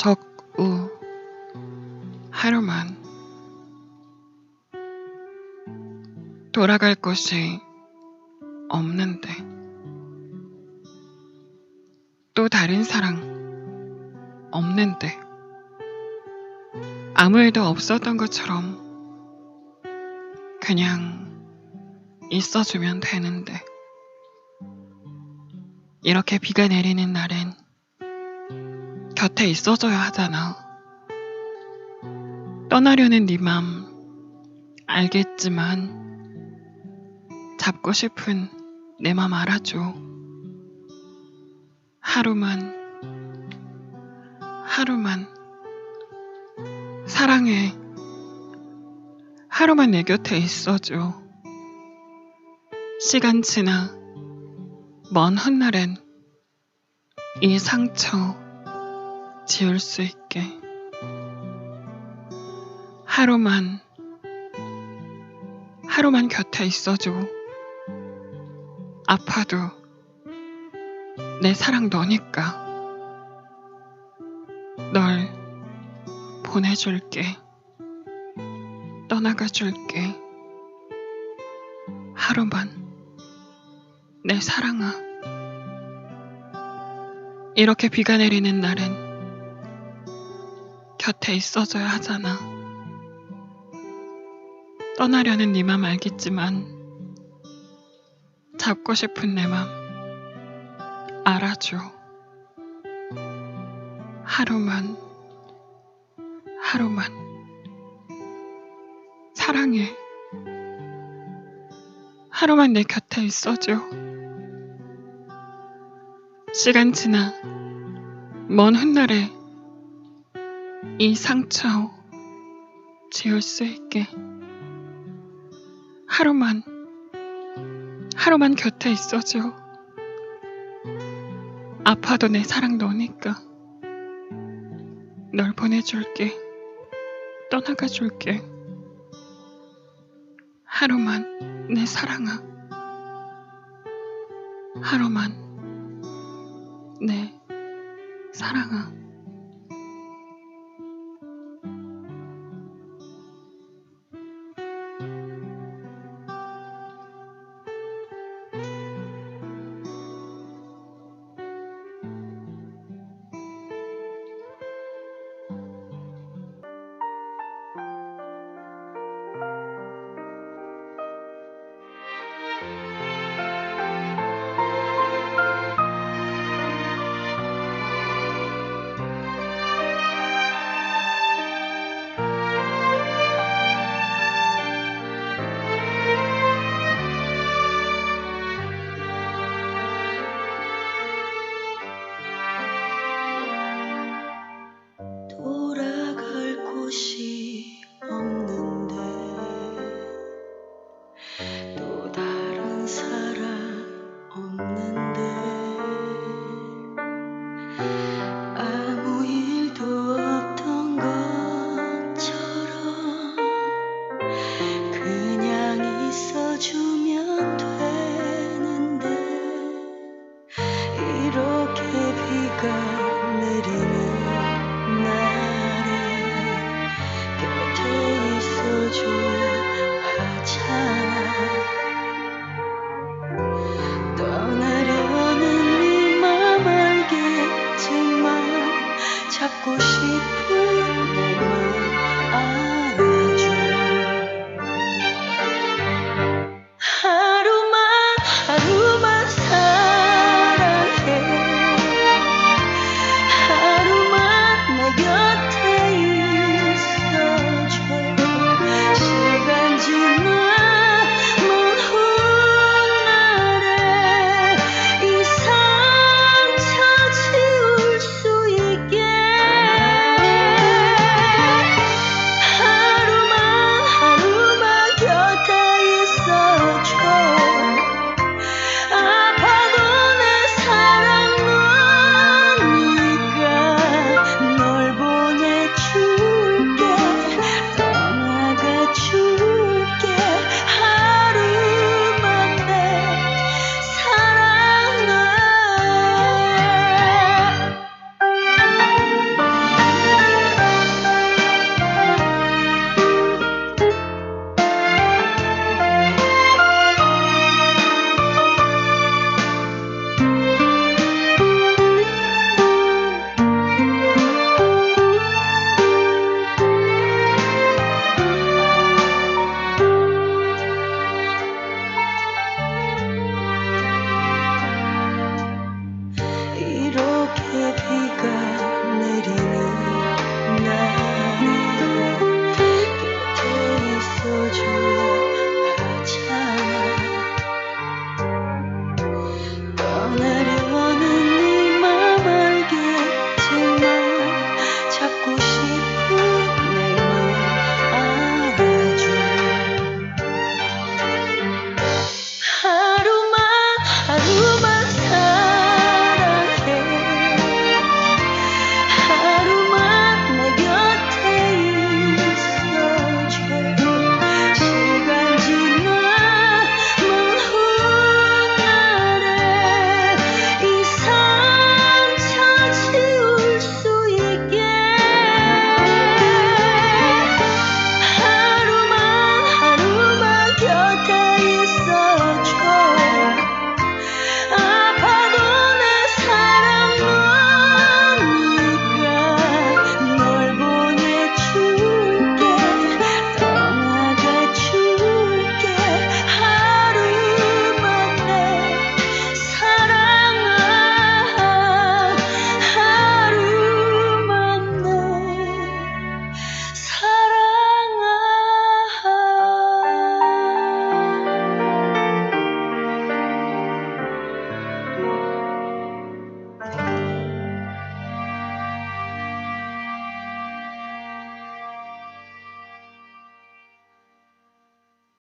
적우. 하루만. 돌아갈 곳이 없는데. 또 다른 사랑 없는데. 아무 일도 없었던 것처럼 그냥 있어주면 되는데. 이렇게 비가 내리는 날엔 곁에 있어줘야 하잖아. 떠나려는 네 맘 알겠지만 잡고 싶은 내 맘 알아줘. 하루만 하루만 사랑해. 하루만 내 곁에 있어줘. 시간 지나 먼 훗날엔 이 상처 지울 수 있게. 하루만 하루만 곁에 있어줘 아파도 내 사랑 너니까 널 보내줄게. 떠나가줄게. 하루만 내 사랑아. 이렇게 비가 내리는 날엔 곁에 있어줘야 하잖아. 떠나려는 네 맘 알겠지만 잡고 싶은 내 맘 알아줘. 하루만 하루만 사랑해. 하루만 내 곁에 있어줘. 시간 지나 먼 훗날에 이 상처 지울 수 있게 하루만 하루만 곁에 있어줘. 아파도 내 사랑 너니까 널 보내줄게. 떠나가 줄게. 하루만 내 사랑아. 하루만 내 사랑아.